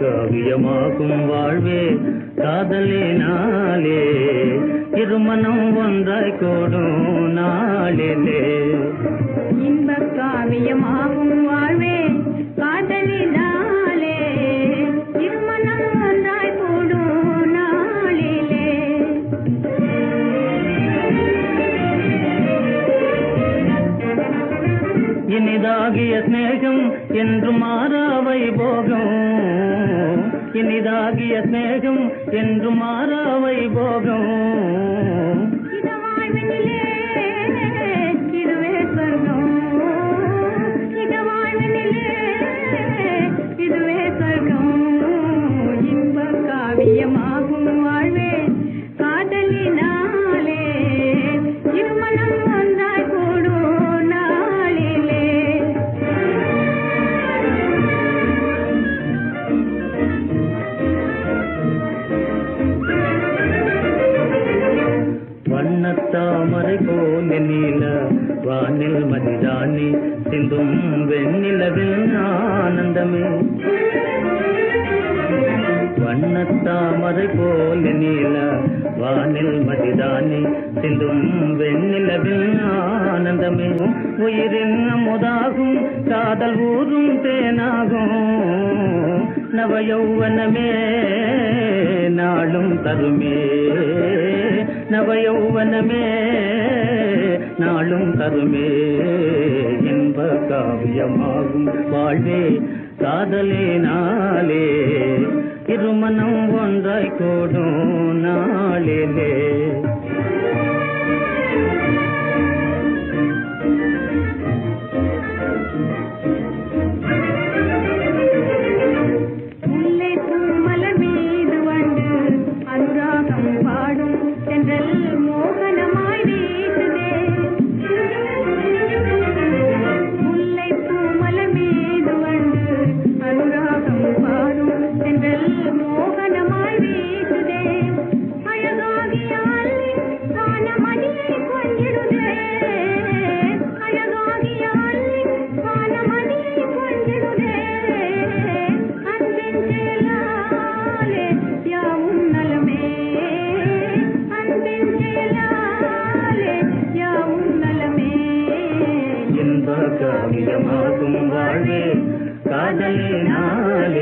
காவியமாகும் வாழ்வே காதலினாலே திருமணம் ஒன்றாய் கூடும் நாளிலே. இன்ப காவியமாகும் வாழ்வே இனிதாகிய ஸ்நேகம் என்று மாறாவை போகும். இனிதாகிய ஸ்நேகம் என்று மாறாவை போகும். இதுவே சொர்க்கம். இன்ப காவியமாக வண்ணத்தாமரை போல நீல வானில் மதிராணி சிந்தும் வெண்ணிலவில் ஆனந்தமே. வண்ணத்தாமரை போல நீல வானில் மதிராணி சிந்தும் வெண்ணிலவில் ஆனந்தமே. உயிரின் முதாகும் காதல் ஊரும் தேனாகும் நவயௌவனமே நாளும் தருமே. நவயௌவனமே நாளும் தருமே. இன்ப காவியமாகும் வாழ்வே காதலே நாளே. இருமனம் ஒன்றாய் கூடும் நாளிலே. காவியமாகும் வாழ்வே. காதலினாலே